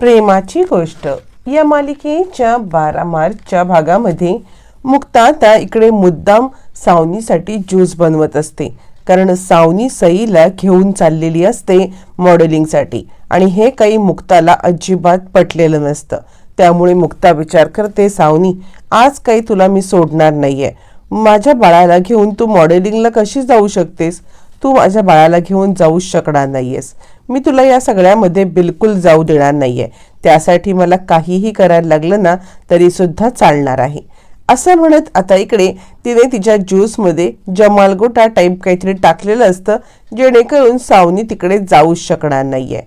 प्रेमाची गोष्ट. या मालिकेच्या बारा मार्चच्या भागामध्ये मुक्ता आता इकडे मुद्दाम सावनीसाठी ज्यूस बनवत असते. कारण सावनी सईला घेऊन चाललेली असते मॉडेलिंगसाठी. आणि हे काही मुक्ताला अजिबात पटलेलं नसतं. त्यामुळे मुक्ता विचार करते सावनी आज काही तुला मी सोडणार नाही आहे माझ्या बाळाला घेऊन तू मॉडेलिंगला कशी जाऊ शकतेस? तू माझ्या बाळाला घेऊन जाऊच शकणार नाहीयेस. मी तुला या सगळ्यामध्ये बिलकुल जाऊ देणार नाहीये. त्यासाठी मला काहीही करायला लागलं ना तरी सुद्धा चालणार आहे. असं म्हणत आता इकडे तिने तिच्या ज्यूसमध्ये जमालगोटा टाईप काहीतरी टाकलेलं असतं जेणेकरून सावनी तिकडे जाऊच शकणार नाहीये.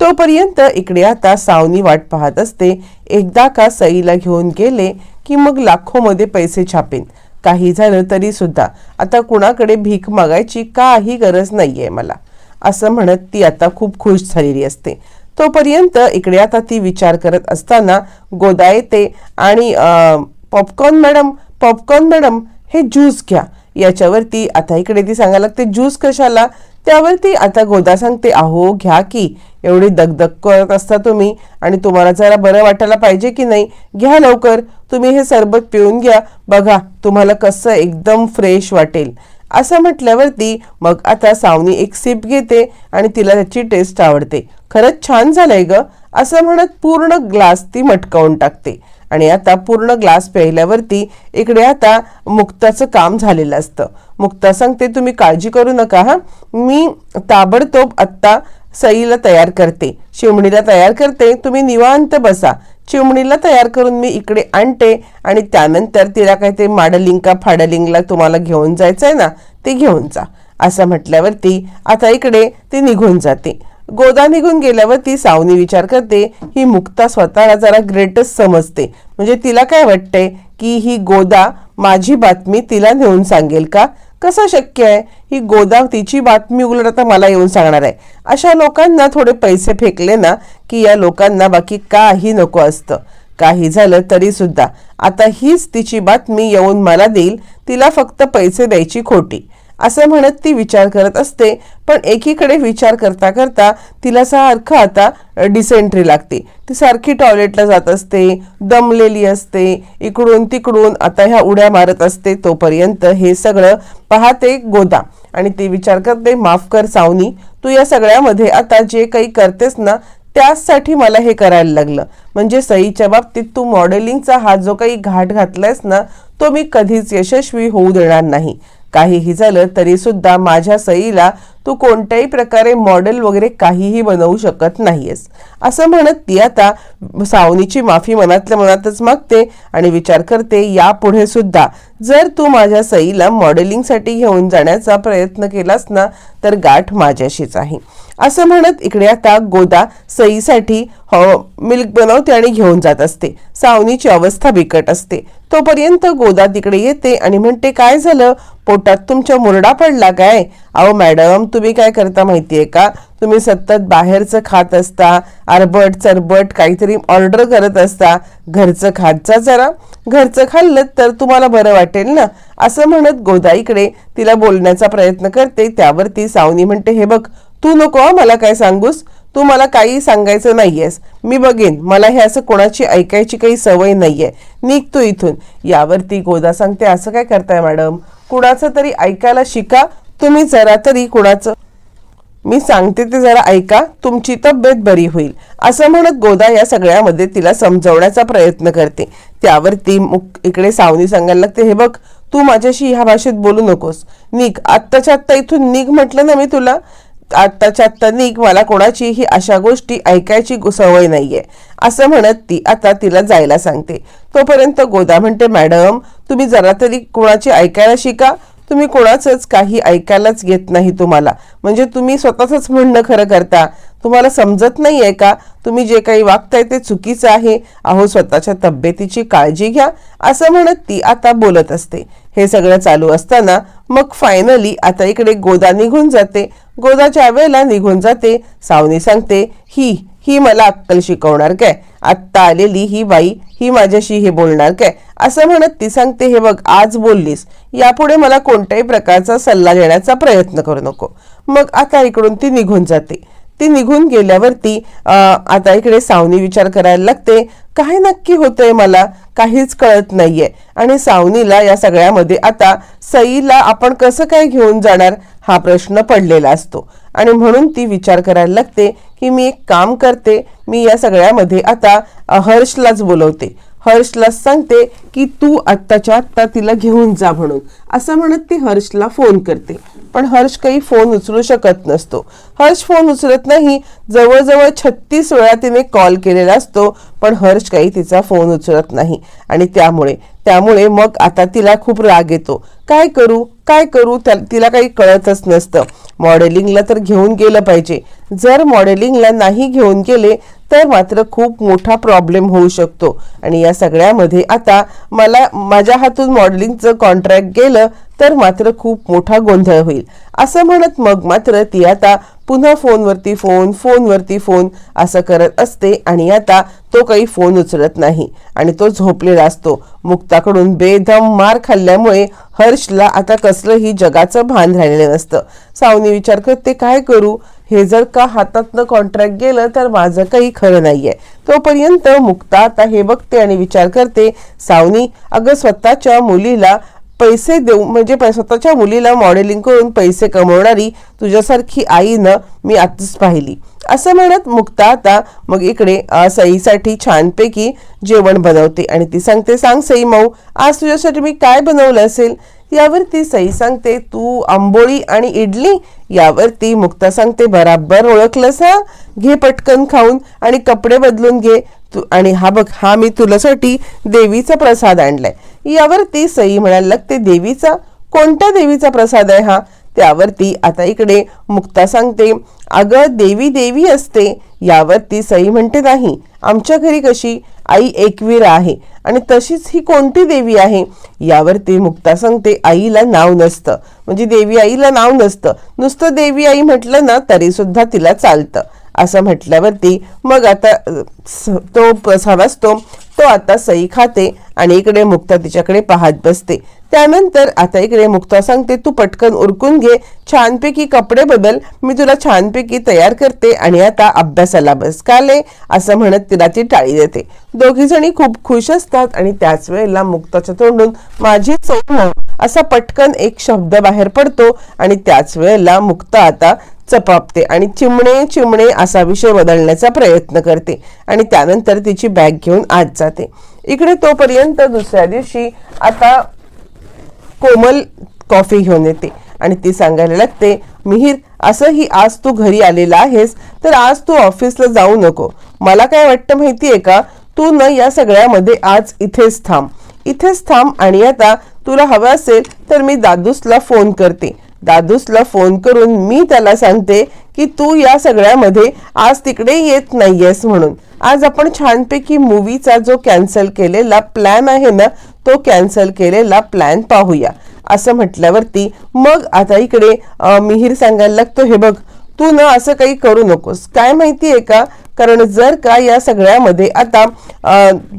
तोपर्यंत इकडे आता सावनी वाट पाहत असते एकदा का सईला घेऊन गेले की मग लाखोमध्ये पैसे छापेन. काही झालं तरी सुद्धा. आता कुणाकडे भीक मागायची काही गरज नाहीये मला. असं म्हणत ती आता खूप खुश झालेली असते. तोपर्यंत इकडे आता ती विचार करत असताना गोदा येते आणि पॉपकॉर्न मॅडम पॉपकॉर्न मॅडम हे ज्यूस घ्या. याच्यावरती आता इकडे ती सांगायला लागते ज्यूस कशाला? त्यावरती आता गोदा सांगते अहो घ्या की. एवढी दगदग करत असता तुम्ही आणि तुम्हाला जरा बरं वाटायला पाहिजे की नाही घ्या लवकर. तुम्ही हे सरबत पिऊन घ्या. बघा तुम्हाला कसं एकदम फ्रेश वाटेल. असं म्हटल्यावरती मग आता सावनी एक सिप घेते आणि तिला त्याची टेस्ट आवडते. खरंच छान झालंय ग. असं म्हणत पूर्ण ग्लास ती मटकावून टाकते. आणि आता पूर्ण ग्लास प्यायल्यावरती इकडे आता मुक्ताचं काम झालेलं असतं. मुक्ता सांगते तुम्ही काळजी करू नका हा. मी ताबडतोब आत्ता सईला तयार करते. चिमणीला तयार करते. तुम्ही निवांत बसा. चिमणीला तयार करून मी इकडे आणते आणि त्यानंतर तिला काही ते माडलिंग का फाडलिंगला तुम्हाला घेऊन जायचं आहे ना ते घेऊन जा. असं म्हटल्यावरती आता इकडे ती निघून जाते. गोदा निघून गेल्यावर ती सावनी विचार करते ही मुक्ता स्वतःला जरा ग्रेटच समजते. म्हणजे तिला काय वाटतंय की ही गोदा माझी बातमी तिला नेऊन सांगेल का? कसं शक्य आहे? ही गोदा तिची बातमी उलट आता मला येऊन सांगणार आहे. अशा लोकांना थोडे पैसे फेकले ना की या लोकांना बाकी काही नको असतं. काही झालं तरी सुद्धा. आता हीच तिची बातमी येऊन मला देईल तिला फक्त पैसे द्यायची खोटी. असं म्हणत ती विचार करत असते पण एकीकडे विचार करता करता तिला सारखं आता डिसेंट्री लागते. ती सारखी टॉयलेटला जात असते दमलेली असते इकडून तिकडून आता ह्या उड्या मारत असते तोपर्यंत हे सगळं पाहते गोदा. आणि ती विचार करते माफ कर सावनी तू या सगळ्यामध्ये आता जे काही करतेस ना त्याचसाठी मला हे करायला लागलं. म्हणजे सईच्या बाबतीत तू मॉडेलिंगचा हा जो काही घाट घातलायस ना तो मी कधीच यशस्वी होऊ देणार नाही. काहीही झालं तरी सुद्धा माझ्या सईला तू कोणत्याही प्रकारे मॉडेल वगैरे काहीही बनवू शकत नाहीयेस. असं म्हणत ती आता सावनीची माफी मनातल्या मनातच मागते आणि विचार करते यापुढे सुद्धा जर तू माझ्या सईला मॉडेलिंगसाठी घेऊन जाण्याचा प्रयत्न केलास ना तर गाठ माझ्याशीच आहे. असं म्हणत इकडे आता गोदा सईसाठी हो, मिल्क बनवते आणि घेऊन जात असते. सावनीची अवस्था बिकट असते. तोपर्यंत गोदा तिकडे येते आणि म्हणते काय झालं? पोटात तुमच्या मुरडा पडला काय? अहो मॅडम तुम्ही काय करता माहितीये का? तुम्ही सतत बाहेरचं खात असता अरबट चरबट काहीतरी ऑर्डर करत असता. घरचं खात जा जरा. घरचं खाल्लं तर तुम्हाला बरं वाटेल ना? असं म्हणत गोदा इकडे तिला बोलण्याचा प्रयत्न करते. त्यावरती सावनी म्हणते हे बघ तू नको मला काय सांगूस. तू मला काही सांगायचं नाहीयेस. मी बघेन. मला हे असं कोणाची ऐकायची काही सवय नाहीये. निघ तू इथून. यावरती गोदा सांगते. असं काय करताय मॅडम? कुणाचं तरी ऐकायला शिका. तुम्ही जरा तरी कुणाचं मी सांगते ते जरा ऐका. तुमची तब्येत बरी होईल. असं म्हणत गोदा या सगळ्यामध्ये तिला समजवण्याचा प्रयत्न करते. त्यावरती मुक इकडे सावनी सांगायला लागते हे बघ तू माझ्याशी ह्या भाषेत बोलू नकोस. निघ. आत्ताच्या आत्ता इथून निघ म्हटलं ना मी तुला. आत्ताच्या आत्ता मला कोणाची ही अशा गोष्टी ऐकायची सवय नाहीये. असं म्हणत ती आता तिला जायला सांगते. तोपर्यंत गोदा म्हणते मॅडम तुम्ही जरा तरी कोणाची ऐकायला शिका. तुम्ही कोणाचंच काही ऐकायलाच घेत नाही तुम्हाला. म्हणजे तुम्ही स्वतःच म्हणणं खरं करता. तुम्हाला समजत नाही आहे का? तुम्ही जे काही वागताय ते चुकीचं आहे. अहो स्वतःच्या तब्येतीची काळजी घ्या. असं म्हणत ती आता बोलत असते. हे सगळं चालू असताना मग फायनली आता इकडे गोदा निघून जाते. गोदाच्या वेळेला निघून जाते. सावनी सांगते ही ही मला अक्कल शिकवणार काय? आत्ता आलेली ही बाई ही माझ्याशी हे बोलणार काय? असं म्हणत ती सांगते हे बघ आज बोललीस. यापुढे मला कोणत्याही प्रकारचा सल्ला देण्याचा प्रयत्न करू नको. मग आता इकडून ती निघून जाते. ती निघून गेल्यावरती आता इकडे सावनी विचार करायला लागते काय नक्की होतंय मला? काहीच कळत नाहीये. आणि सावनीला या सगळ्यामध्ये आता सईला आपण कसं काय घेऊन जाणार हा प्रश्न पडलेला असतो. आणि म्हणून ती विचार करायला लागते की मी एक काम करते मी या सगळ्यामध्ये आता हर्षलाच बोलवते. हर्षला सांगते की तू आत्ताच्या आत्ता तिला घेऊन जा म्हणून. असं म्हणत ती हर्षला फोन करते. पण हर्ष काही फोन उचलू शकत नसतो. हर्ष फोन उचलत नाही. जवळजवळ छत्तीस वेळा तिने कॉल केलेला असतो पण हर्ष काही तिचा फोन उचलत नाही. आणि त्यामुळे त्यामुळे मग आता तिला खूप राग येतो. काय करू? काय करू? त्या तिला काही कळतच नसतं. मॉडेलिंगला तर घेऊन गेलं पाहिजे. जर मॉडेलिंगला नाही घेऊन गेले तर मात्र खूप मोठा प्रॉब्लेम होऊ शकतो. आणि या सगळ्यामध्ये आता मला माझ्या हातून मॉडेलिंगचं कॉन्ट्रॅक्ट गेलं तर मात्र खूप मोठा गोंधळ होईल. असं म्हणत मग मात्र ती आता पुन्हा फोनवरती फोन फोनवरती फोन असं करत असते आणि आता तो काही फोन उचलत नाही. आणि तो झोपलेला असतो. मुक्ताकडून बेदम मार खाल्ल्यामुळे हर्षला आता कसलंही जगाचं भान राहिलेलं नसतं. सावनी विचार करते काय करू? हे जर का हातातनं कॉन्ट्रॅक्ट गेलं तर माझं काही खरं नाहीये. तोपर्यंत मुक्ता आता हे बघते आणि विचार करते सावनी अगं स्वतःच्या मुलीला पैसे देऊ म्हणजे स्वतःच्या मुलीला मॉडेलिंग करून पैसे कमवणारी तुझ्यासारखी आईनं मी आताच पाहिली. असं म्हणत मुक्ता आता मग इकडे सईसाठी छानपैकी जेवण बनवते आणि ती सांगते सांग सई माऊ आज तुझ्यासाठी मी काय बनवलं असेल? यावरती सई सांगते तू आंबोळी आणि इडली यावरती मुक्ता सांगते बराबर ओळखलंस हा? घे पटकन खाऊन आणि कपडे बदलून घे. तू आणि हा बघ हा मी तुलासाठी देवीचा प्रसाद आणलाय. यावरती सई म्हणायला लागते देवीचा? कोणत्या देवीचा प्रसाद आहे हा? त्यावरती आता इकडे मुक्ता सांगते अगं देवी देवी असते यावरती सई म्हणते नाही आमच्या घरी कशी आई एकवीर आहे आणि तशीच ही कोणती देवी आहे? यावरती मुक्ता सांगते आईला नाव नसतं. म्हणजे देवी आईला नाव नसतं. नुसतं देवी आई म्हटलं ना तरी सुद्धा तिला चालतं. असं म्हटल्यावरती मग आता स- तो कसा असतो तो आता सई खाते आणि इकडे मुक्ता तिच्याकडे पाहत बसते. त्यानंतर आता इकडे मुक्ता सांगते तू पटकन उरकून घे छानपैकी कपडे बदल मी तुला छानपैकी तयार करते आणि आता अभ्यासाला बस काले असं म्हणत तिला ती टाळी देते. दोघीजणी खूप खुश असतात आणि त्याच वेळेला मुक्ताच्या तोंडून माझी चौन असा पटकन एक शब्द बाहेर पडतो आणि त्याच वेळेला मुक्ता आता चपापते आणि चिमणे चिमणे असा विषय बदलण्याचा प्रयत्न करते आणि त्यानंतर तिची बॅग घेऊन आत जाते. इकडे तोपर्यंत दुसऱ्या दिवशी आता कोमल कॉफी घेऊन येते आणि ती सांगायला लागते मिहीर असंही आज तू घरी आलेला आहेस तर आज तू ऑफिसला जाऊ नको. मला काय वाटतं माहिती आहे का? तू न या सगळ्यामध्ये आज इथेच थांब. इथेच थांब आणि आता तुला हवं असेल तर मी दादूसला फोन करते. दादूसला फोन करून मी त्याला सांगते की तू या सगळ्यामध्ये आज तिकडे येत नाहीयेस म्हणून. आज आपण छानपैकी मूवीचा जो कॅन्सल केलेला प्लॅन आहे ना तो कॅन्सल केलेला प्लॅन पाहूया. असं म्हटल्यावरती मग आता इकडे मिहीर सांगायला लागतो हे बघ तू ना असं काही करू नकोस. काय माहिती आहे का? कारण जर का या सगळ्यामध्ये आता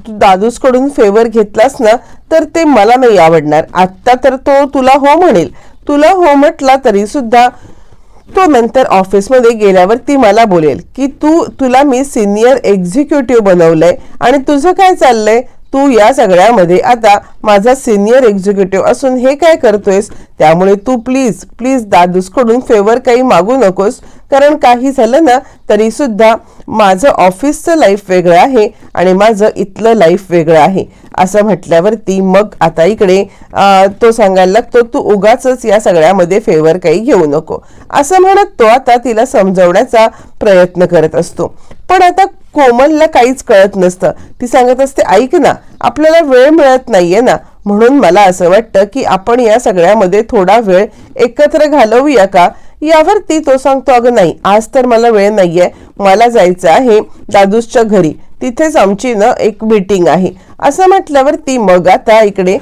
तू दादूसकडून फेवर घेतलास ना तर ते मला नाही आवडणार. आत्ता तर तो तुला हो म्हणेल. तुला हो म्हटला तरी सुद्धा तो नंतर ऑफिसमध्ये गेल्यावर ती मला बोलेल की तू तुला मी सिनियर एक्झिक्युटिव्ह बनवलंय आणि तुझं काय चाललंय? तू या सगळ्यामध्ये आता माझा सिनियर एक्झिक्युटिव्ह असून हे काय करतोयस? त्यामुळे तू प्लीज प्लीज दादूसकडून फेवर काही मागू नकोस. कारण काही झालं ना तरी सुद्धा माझं ऑफिसचं लाईफ वेगळं आहे आणि माझं इथलं लाईफ वेगळं आहे. असं म्हटल्यावरती मग आता इकडे तो सांगायला लागतो तू उगाच या सगळ्यामध्ये फेवर काही घेऊ नको. असं म्हणत तो आता तिला समजवण्याचा प्रयत्न करत असतो. पण आता कोमलला काहीच कळत नसतं. ती सांगत असते ऐक ना आपल्याला वेळ मिळत नाहीये ना. म्हणून मला असं वाटतं की आपण या सगळ्यामध्ये थोडा वेळ एकत्र घालवूया का? यावर ती तो सांगतो अगं नाही आज तर मला वेळ नाहीये. मला जायचं आहे दादूसच्या घरी. तिथेच आमची ना एक मीटिंग आहे. असं म्हटल्यावर ती मग आता इकडे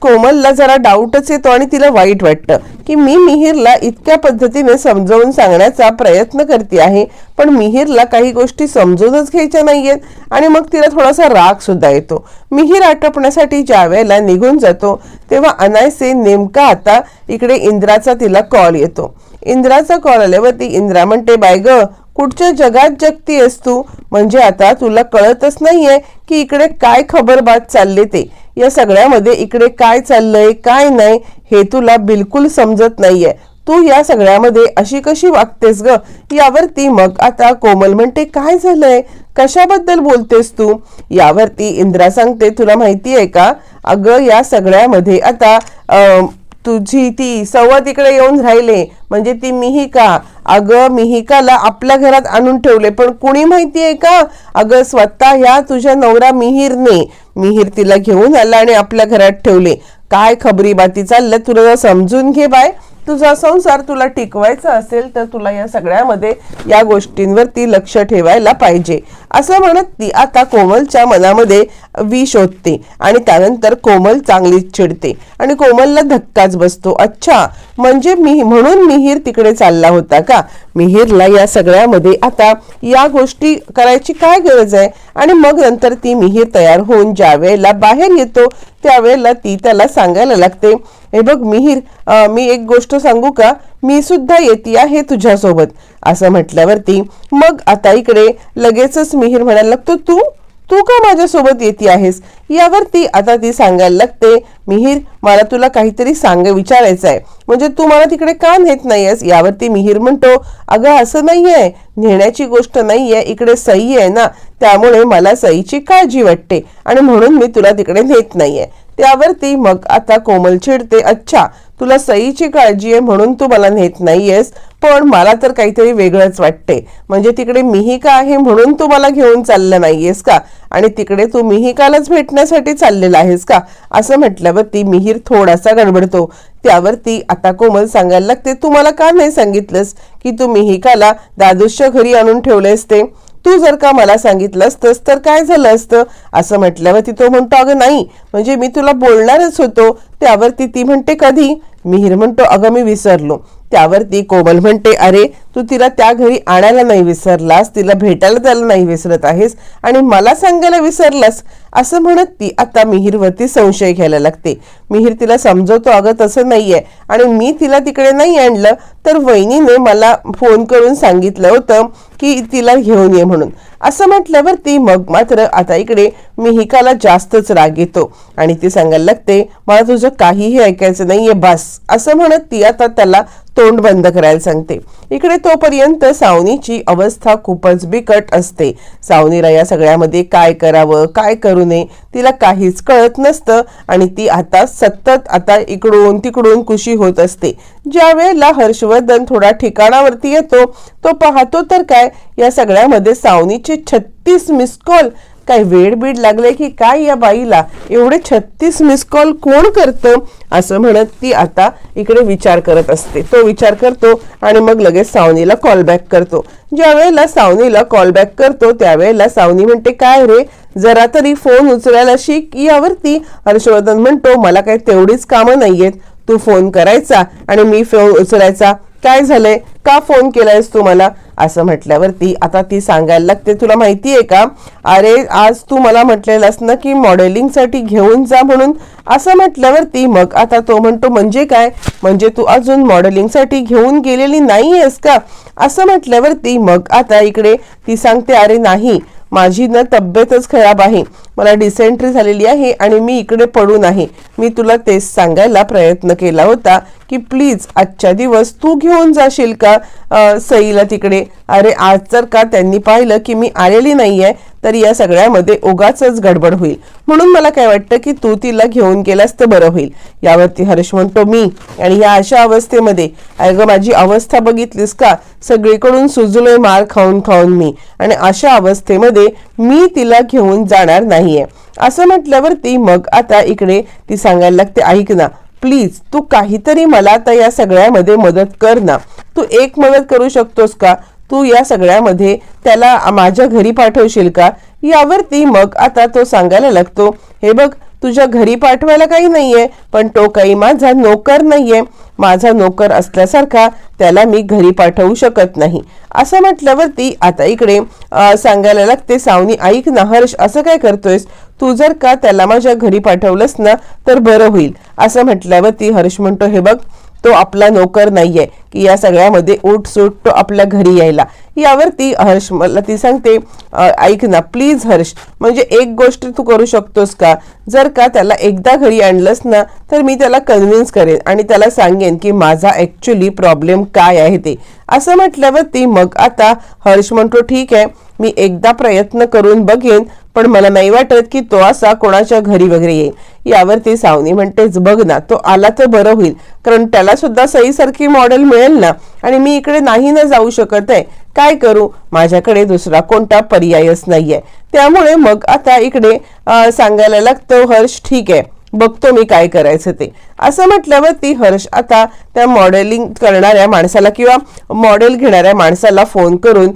कोमलला जरा डाऊटच येतो आणि तिला वाईट वाटतं. की मी मिहीरला इतक्या पद्धतीने समजावून सांगण्याचा प्रयत्न करते आहे पण मिहीरला काही गोष्टी समजूनच घ्यायच्या नाहीयेत आणि मग तिला थोडासा राग सुद्धा येतो. मिहीर आटपण्यासाठी ज्या वेळेला निघून जातो तेव्हा अनायसे नेमका आता इकडे इंद्राचा तिला कॉल येतो. इंद्राचा कॉल आल्यावरती इंद्रा म्हणते बाय ग कुठच्या जगात जगती आहेस तू? म्हणजे आता तुला कळतच नाहीये की इकडे काय खबरबात चालले ते. या सगळ्यामध्ये इकडे काय चाललंय काय नाही हे तुला बिलकुल समजत नाहीये. तू या सगळ्यामध्ये अशी कशी वागतेस ग? यावरती मग आता कोमल म्हणते काय झालंय? कशाबद्दल बोलतेस तू? यावरती इंद्रा सांगते तुला माहिती आहे का? अगं या सगळ्यामध्ये आता तुझी ती सवत इकडे येऊन राहिले. म्हणजे ती मीही का? अगं मिहिकाला आपल्या घरात आणून ठेवले पण कुणी माहिती आहे का? अगं स्वतः ह्या तुझ्या नवरा मिहीरने मिहीर तिला घेऊन आला आणि आपल्या घरात ठेवले. काय खबरी बाती चाललं तुला समजून घे बाय. तुझा संसार तुला टिकवायचा असेल तर तुला या सगळ्यामध्ये या गोष्टींवरती लक्ष ठेवायला पाहिजे. असं म्हणत ती आता कोमलच्या मनामध्ये विष शोधते आणि त्यानंतर कोमल चांगलीच चिडते आणि कोमलला धक्काच बसतो. अच्छा म्हणजे मी म्हणून मिहीर तिकडे चालला होता का? मिहीरला या सगळ्यामध्ये आता या गोष्टी करायची काय गरज आहे? आणि मग नंतर ती मिहीर तयार होऊन ज्या वेळेला बाहेर येतो त्यावेळेला ती त्याला सांगायला लागते हे बघ मिहीर मी एक गोष्ट सांगू का? मी सुद्धा येते आहे तुझ्यासोबत. असं म्हटल्यावरती मग आता इकडे लगेचच मिहीर म्हणायला लागतो तू? तू का माझ्यासोबत येते आहेस? यावरती आता ती सांगायला लागते मिहीर मला तुला काहीतरी सांग विचारायचं आहे म्हणजे तू मला तिकडे का नेत नाहीयेस? यावरती मिहीर म्हणतो अगं असं नाही आहे नेण्याची गोष्ट नाहीये. इकडे सई आहे ना त्यामुळे मला सईची काळजी वाटते आणि म्हणून मी तुला तिकडे नेत नाहीये. त्यावरती मग आता कोमल चिडते अच्छा तुला सईची काळजी आहे म्हणून तू मला नेत नाहीयेस पण मला तर काहीतरी वेगळंच वाटते. म्हणजे तिकडे मिहिका आहे म्हणून तू मला घेऊन चाललं नाहीयेस का? आणि तिकडे तू मिहिकालाच भेटण्यासाठी चाललेला आहेस का? असं म्हटल्यावर ती मिहीर थोडासा गडबडतो. त्यावर ती आता कोमल सांगायला लागते तू मला का नाही सांगितलंस की तू मिहिकाला दादूसच्या घरी आणून ठेवलेस ते? तू जर का मला सांगितलं असतंस तर काय झालं असतं? असं म्हटल्यावरती तो म्हणतो अगं नाही. म्हणजे मी तुला बोलणारच होतो. त्यावरती ती म्हणते कधी? मिहीर म्हणतो अगं मी विसरलो. त्यावरती कोमल म्हणते अरे तू तिला त्या घरी आणायला नाही विसरलास तिला भेटायला त्याला नाही विसरत आहेस आणि मला सांगायला विसरलास. असं म्हणत ती आता मिहीरवरती संशय घ्यायला लागते. मिहीर तिला समजवतो अगं तसं नाहीये. आणि मी तिला तिकडे नाही आणलं तर वहिनीने मला फोन करून सांगितलं होतं की तिला घेऊन ये म्हणून. असं म्हटल्यावर ती मग मात्र आता इकडे मिहिकाला जास्तच राग येतो आणि ती सांगायला लागते मला तुझं काहीही ऐकायचं नाहीये बस. असं म्हणत ती आता त्याला तोंड बंद करायला सांगते. इकडे तोपर्यंत सावनीची अवस्था खूपच बिकट असते. सावनीला या सगळ्यामध्ये काय करावं काय करू नये तिला काहीच कळत नसतं आणि ती आता सतत आता इकडून तिकडून खुशी होत असते. ज्या वेळेला हर्षवर्धन थोडा ठिकाणावरती येतो तो पाहतो तर काय या सगळ्यामध्ये सावनीचे छत्तीस मिस कॉल काय वेड बीड लागले की काय या बाईला? एवढे छत्तीस मिस कॉल कोण करतं? असं म्हणत ती आता इकडे विचार करत असते. तो विचार करतो आणि मग लगेच सावनीला कॉल बॅक करतो. ज्या वेळेला सावनीला कॉल बॅक करतो त्यावेळेला सावनी म्हणते काय रे? जरा तरी फोन उचलायला शिक. यावरती हर्षवर्धन म्हणतो मला काही तेवढीच कामं नाहीयेत. तू फोन करायचा आणि मी फोन उचलायचा. काय झालंय? का फोन केलायस तू मला असं म्हटल्यावरती आता ती सांगायला लागते तुला माहिती आहे का? अरे आज तू मला म्हटलेलंस ना की मॉडेलिंगसाठी घेऊन जा म्हणून. असं म्हटल्यावरती मग आता तो म्हणतो म्हणजे काय? म्हणजे तू अजून मॉडेलिंगसाठी घेऊन गेलेली नाही आहेस का? असं म्हटल्यावरती मग आता इकडे ती सांगते अरे नाही. माझी ना तब्येतच खराब आहे. मला डिसेंट्री झालेली आहे आणि मी इकडे पडून आहे. मी तुला तेच सांगायला प्रयत्न केला होता. की प्लीज आजच्या दिवस तू घेऊन जाशील का सईला तिकडे? अरे आज जर का त्यांनी पाहिलं की मी आलेली नाही आहे तर या सगळ्यामध्ये उगाचच गडबड होईल. म्हणून मला काय वाटतं की तू तिला घेऊन गेलास तर बरं होईल. यावरती हर्ष म्हणतो मी? आणि या अशा अवस्थेमध्ये अगं माझी अवस्था बघितलीस का? सगळीकडून सुजलोय मार खाऊन खाऊन मी. आणि अशा अवस्थेमध्ये मी तिला घेऊन जाणार नाहीये. असं म्हटल्यावरती मग आता इकडे ती सांगायला लागते ऐक ना प्लीज तू काहीतरी मला आता या सगळ्यामध्ये मदत कर ना. तू एक मदत करू शकतोस का? तू या सगळ्यामध्ये त्याला माझ्या घरी पाठवशील का? यावरती मग आता तो सांगायला लागतो हे बघ तुझ्या घरी पाठवायला काही नाहीये पण तो काही माझा नोकर नाहीये. माझा नोकर असल्यासारखा त्याला मी घरी पाठवू शकत नाही. असं म्हटल्यावरती आता इकडे सांगायला लागते सावनी ऐक ना हर्ष असं काय करतोयस? तू जर का त्याला माझ्या घरी पाठवलंस ना तर बरं होईल. असं म्हटल्यावरती हर्ष म्हणतो हे बघ तो आपला नोकर नाहीये की या सगळ्यामध्ये उठ सूट तो आपल्या घरी यायला. यावरती हर्ष मला ती सांगते ऐक ना प्लीज हर्ष म्हणजे एक गोष्ट तू करू शकतोस का? जर का त्याला एकदा घरी आणलंस ना तर मी त्याला कन्व्हिन्स करेन आणि त्याला सांगेन की माझा ॲक्च्युली प्रॉब्लेम काय आहे ते. असं म्हटल्यावरती मग आता हर्ष म्हणतो ठीक आहे मी एकदा प्रयत्न करून बघेन पण मला नाही वाटत की तो असा कोणाच्या घरी वगैरे येईल. यावरती सावनी म्हणतेच बघ ना तो आला तर बरं होईल. कारण त्याला सुद्धा सईसारखी मॉडेल मिळेल ना. आणि मी इकडे नाही ना जाऊ शकत आहे. काय करू? माझ्याकडे दुसरा कोणता पर्यायच नाहीये. त्यामुळे मग आता इकडे सांगायला लागतो हर्ष ठीक आहे. बघतो मी काय करायचं ते. असं म्हटल्यावरती हर्ष आता त्या मॉडेलिंग करणाऱ्या माणसाला किंवा मॉडेल घेणाऱ्या माणसाला फोन करून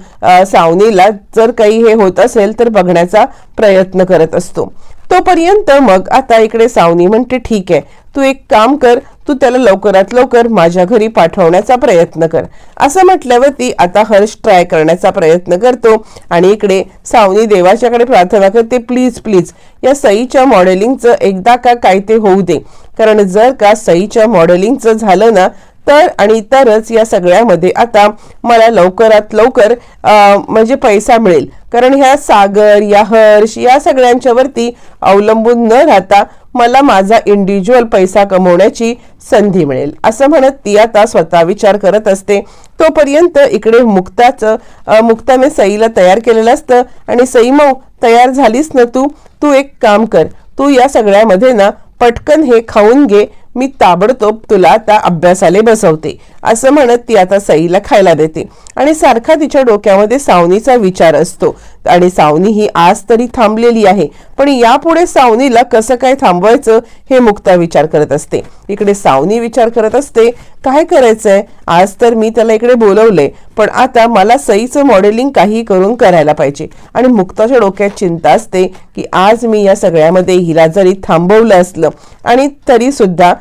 सावनीला जर काही हे होत असेल तर बघण्याचा प्रयत्न करत असतो. तोपर्यंत मग आता इकडे सावनी म्हणते ठीक आहे तू एक काम कर तू त्याला लवकरात लवकर माझ्या घरी पाठवण्याचा प्रयत्न कर. असं म्हटल्यावरती आता हर्ष ट्राय करण्याचा प्रयत्न करतो आणि इकडे सावनी देवाच्याकडे प्रार्थना करते प्लीज प्लीज या सईच्या मॉडेलिंगचं एकदा का काय ते होऊ दे. कारण जर का सईच्या मॉडेलिंगचं झालं ना तर आणि तरच या सगळ्यामध्ये आता मला लवकरात लवकर म्हणजे पैसा मिळेल. कारण ह्या सागर या हर्ष या सगळ्यांच्यावरती अवलंबून न राहता मला माझा इंडिव्हिज्युअल पैसा कमवण्याची संधी मिळेल. असं म्हणत ती आता स्वतः विचार करत असते. तोपर्यंत इकडे मुक्ताचं मुक्ताने सईला तयार केलेलं असतं. आणि सई मऊ तयार झालीस ना तू? तू एक काम कर. तू या सगळ्यामध्ये ना पटकन हे खाऊन घे. मी ताबडतोब तुला त्या अभ्यासाले बसवते. असं म्हणत ती आता सईला खायला देते. आणि सारखा तिच्या डोक्यामध्ये सावनीचा विचार असतो. आणि सावनी ही आज तरी थांबलेली आहे. पण यापुढे सावनीला कसं काय थांबवायचं हे मुक्ता विचार करत असते. इकडे सावनी विचार करत असते काय करायचंय? आज तर मी त्याला इकडे बोलवले पण आता मला सईचं मॉडेलिंग काही करून करायला पाहिजे. आणि मुक्ताच्या डोक्यात चिंता असते की आज मी या सगळ्यामध्ये हिला जरी थांबवलं असलं आणि तरी सुद्धा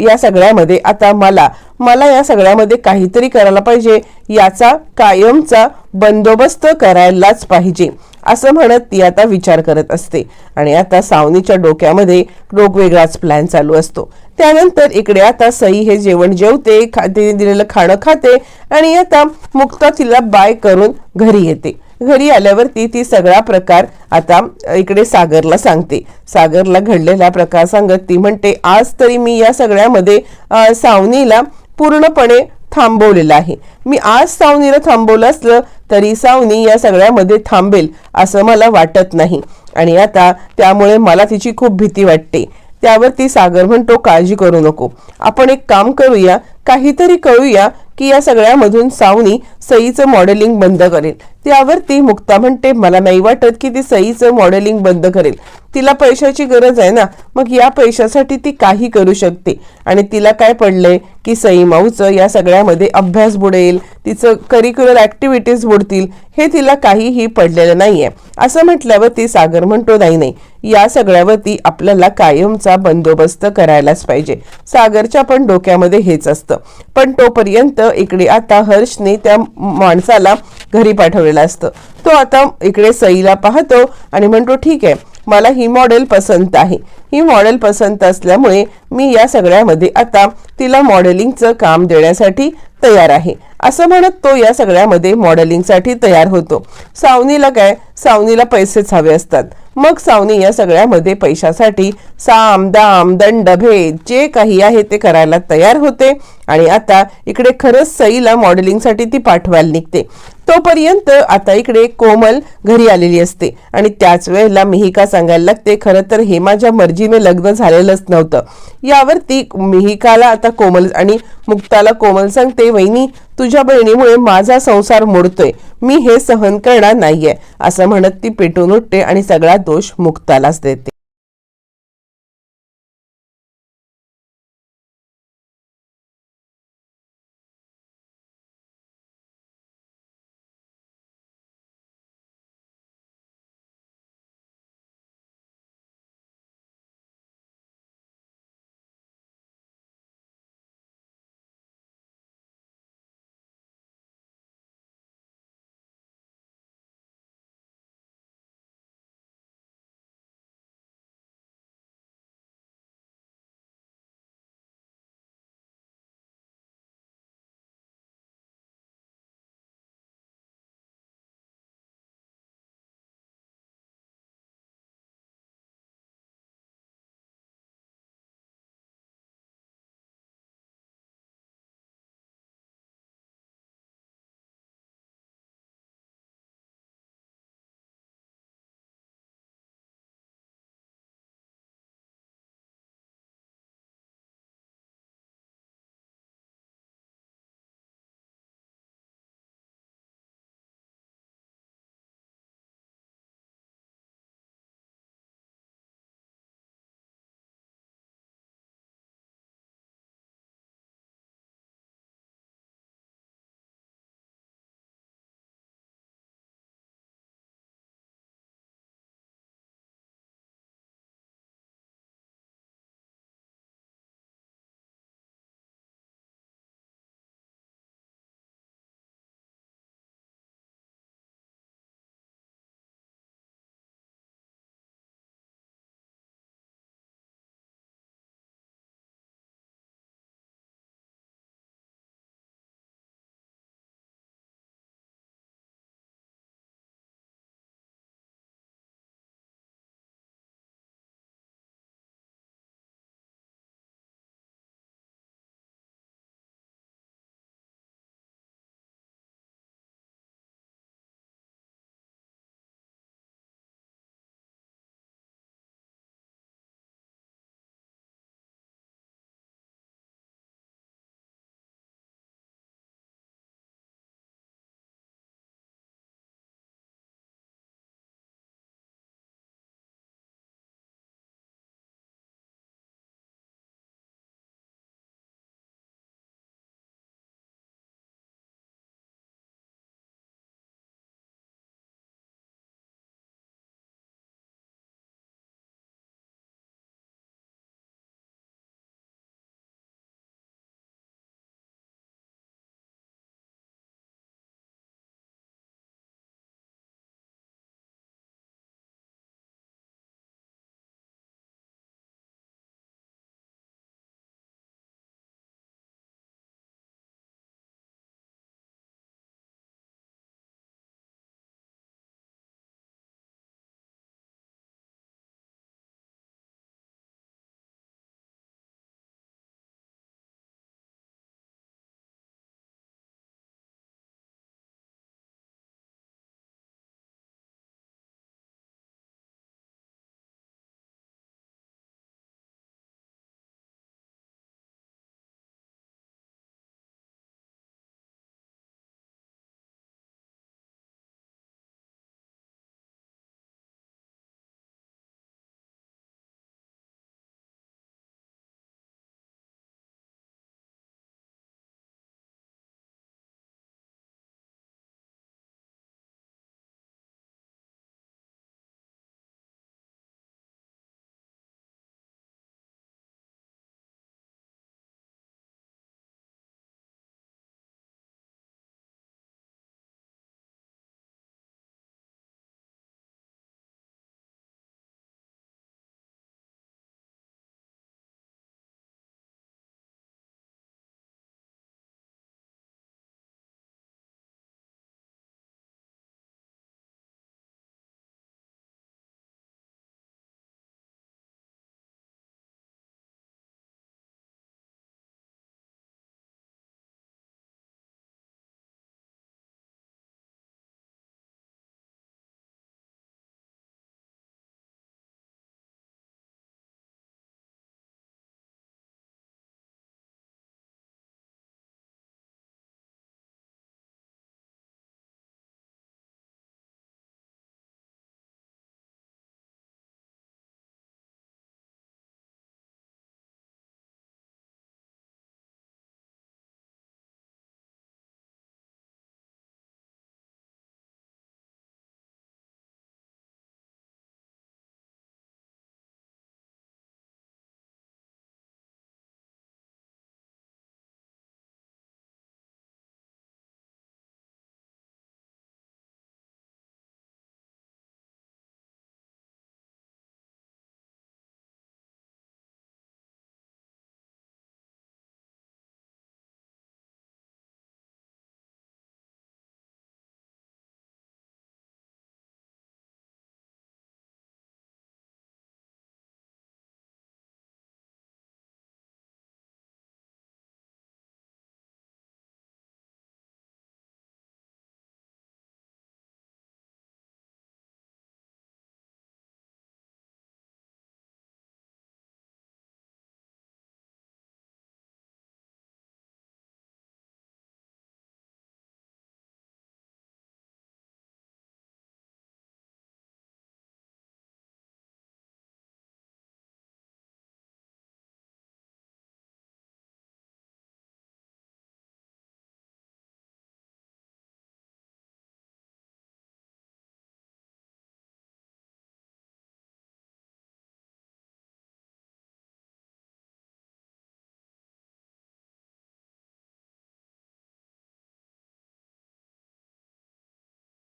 या सगळ्यामध्ये आता मला मला या सगळ्यामध्ये काहीतरी करायला पाहिजे. याचा कायमचा बंदोबस्त करायलाच पाहिजे असं म्हणत ती आता विचार करत असते. आणि आता सावनीच्या डोक्यामध्ये रोग वेगळाच प्लॅन चालू असतो. त्यानंतर इकडे आता सई हे जेवण जेवते खा तिने दिलेलं खाणं खाते आणि आता मुक्ता तिला बाय करून घरी येते. घरी आल्यावरती ती सगळा प्रकार आता इकडे सागरला सांगते. सागरला घडलेला प्रकार सांगत ती म्हणते आज तरी मी या सगळ्यामध्ये सावनीला पूर्णपणे थांबवलेलं आहे. मी आज सावनीला थांबवलं असलं तरी सावनी या सगळ्यामध्ये थांबेल असं मला वाटत नाही. आणि आता त्यामुळे मला तिची खूप भीती वाटते. त्यावरती सागर म्हणतो काळजी करू नको. आपण एक काम करूया काहीतरी करूया की या सगळ्यामधून सावनी सईचं मॉडेलिंग बंद करेल. त्यावरती मुक्ता म्हणते मला नाही वाटत की ती सईचं मॉडेलिंग बंद करेल. तिला पैशाची गरज आहे ना मग या पैशासाठी ती काही करू शकते. आणि तिला काय पडलंय की सई माऊचं या सगळ्यामध्ये अभ्यास बुडेल तिचं करिक्युलर ऍक्टिव्हिटीज बुडतील हे तिला काहीही पडलेलं नाही आहे असं म्हटल्यावर ती सागर म्हणतो नाही नाही या सगळ्यावरती आपल्याला कायमचा बंदोबस्त करायलाच पाहिजे. सागरच्या पण डोक्यामध्ये हेच असतं. पण तोपर्यंत इकडे आता हर्षने त्या माणसाला घरी पाठवलेलं असतं. तो आता इकडे सईला पाहतो आणि म्हणतो ठीक आहे मला ही मॉडेल पसंत आहे. ही मॉडेल पसंत असल्यामुळे मी या सगळ्यामध्ये आता तिला मॉडेलिंगचं काम देण्यासाठी तयार आहे. असं म्हणत तो या सगळ्यामध्ये मॉडेलिंगसाठी तयार होतो. सावनीला काय सावनीला पैसेच हवे असतात. मग सावनी या सगळ्यामध्ये पैशासाठी साम दाम दंड भेद जे काही आहे ते करायला तयार होते. आणि आता इकडे खरंच सईला मॉडेलिंगसाठी ती पाठवायला निघते. तोपर्यंत आता इकडे कोमल घरी आलेली असते. आणि त्याच वेळेला मिहिका सांगायला लागते खरं तर हे माझ्या मर्जीने लग्न झालेलंच नव्हतं. यावरती मिहिकाला आता कोमल आणि मुक्ताला कोमल सांगते वहिनी तुझ्या बहिणीमुळे माझा संसार मोडतोय. मी हे सहन करणार नाहीये. असं म्हणत ती पेटून उठते आणि सगळा दोष मुक्तालाच देते.